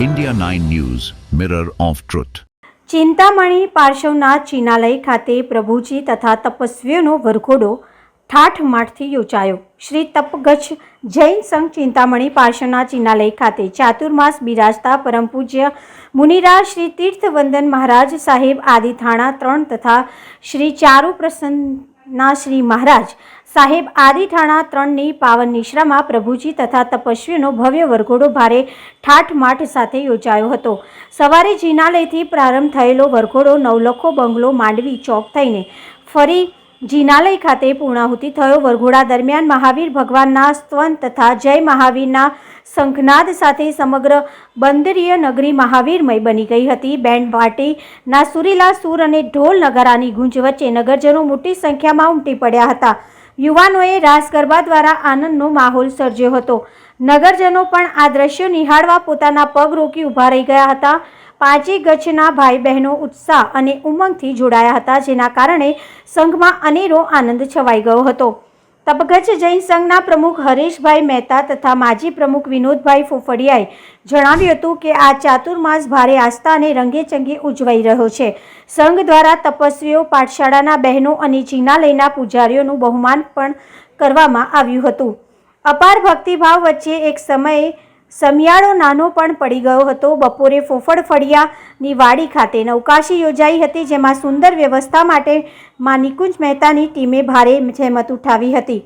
India 9 News, Mirror of Truth. ચિંતામણી પાર્શ્વનાથ ચિનાલય ખાતે પ્રભુજી તથા તપસ્વીઓનો વરઘોડો ઠાઠમાઠથી યોજાયો શ્રી તપગચ્છ જૈન સંઘ ચિંતામણી પાર્શ્વનાથ ચિનાલય ખાતે ચાતુર્માસ બિરાજતા પરમ પૂજ્ય મુનિરાજ શ્રી તીર્થવંદન મહારાજ સાહેબ આદિથાણા ત્રણ તથા શ્રી ચારુ પ્રસન્ના શ્રી મહારાજ સાહેબ આદિઠાણા ત્રણની પાવન નિશ્રામાં પ્રભુજી તથા તપસ્વીનો ભવ્ય વરઘોડો ભારે ઠાઠમાઠ સાથે યોજાયો હતો. સવારે જિનાલયથી પ્રારંભ થયેલો વરઘોડો નવલખો બંગલો માંડવી ચોક થઈને ફરી જિનાલય ખાતે પૂર્ણાહુતિ થયો. વરઘોડા દરમિયાન મહાવીર ભગવાનના સ્તવન તથા જય મહાવીરના શંખનાદ સાથે સમગ્ર બંદરીય નગરી મહાવીરમય બની ગઈ હતી. બેન્ડ પાર્ટીના સુરીલા સૂર અને ઢોલ નગારાની ગુંજ વચ્ચે નગરજનો મોટી સંખ્યામાં ઉમટી પડ્યા હતા. યુવાનોએ રાસ ગરબા દ્વારા આનંદનો માહોલ સર્જ્યો હતો. નગરજનો પણ આ દ્રશ્યો નિહાળવા પોતાના પગ રોકી ઊભા રહી ગયા હતા. પાંચે ગચ્છના ભાઈ બહેનો ઉત્સાહ અને ઉમંગથી જોડાયા હતા, જેના કારણે સંઘમાં અનેરો આનંદ છવાઈ ગયો હતો. તપગચ્છ જૈન સંઘના પ્રમુખ હરેશભાઈ મહેતા તથા માજી પ્રમુખ વિનોદભાઈ ફોફડિયાએ જણાવ્યું હતું કે આ ચાતુર્માસ ભારે આસ્થા અને રંગેચંગે ઉજવાઈ રહ્યો છે. સંઘ દ્વારા તપસ્વીઓ, પાઠશાળાના બહેનો અને જિનાલયના પૂજારીઓનું બહુમાન પણ કરવામાં આવ્યું હતું. અપાર ભક્તિભાવ વચ્ચે એક સમયે સમિયાળો નાનો પણ પડી ગયો હતો. બપોરે ફોફળફળિયાની વાડી ખાતે નૌકાશી યોજાઈ હતી, જેમાં સુંદર વ્યવસ્થા માટે માં નિકુંજ મહેતાની ટીમે ભારે જહેમત ઉઠાવી હતી.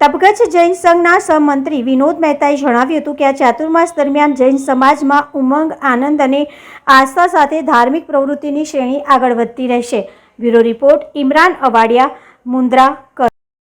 તપગચ્છ જૈન સંઘના સહમંત્રી વિનોદ મહેતાએ જણાવ્યું હતું કે આ ચાતુર્માસ દરમિયાન જૈન સમાજમાં ઉમંગ, આનંદ અને આસ્થા સાથે ધાર્મિક પ્રવૃત્તિની શ્રેણી આગળ વધતી રહેશે. Bureau report, Imran Awadiya, Mundra, Kutch.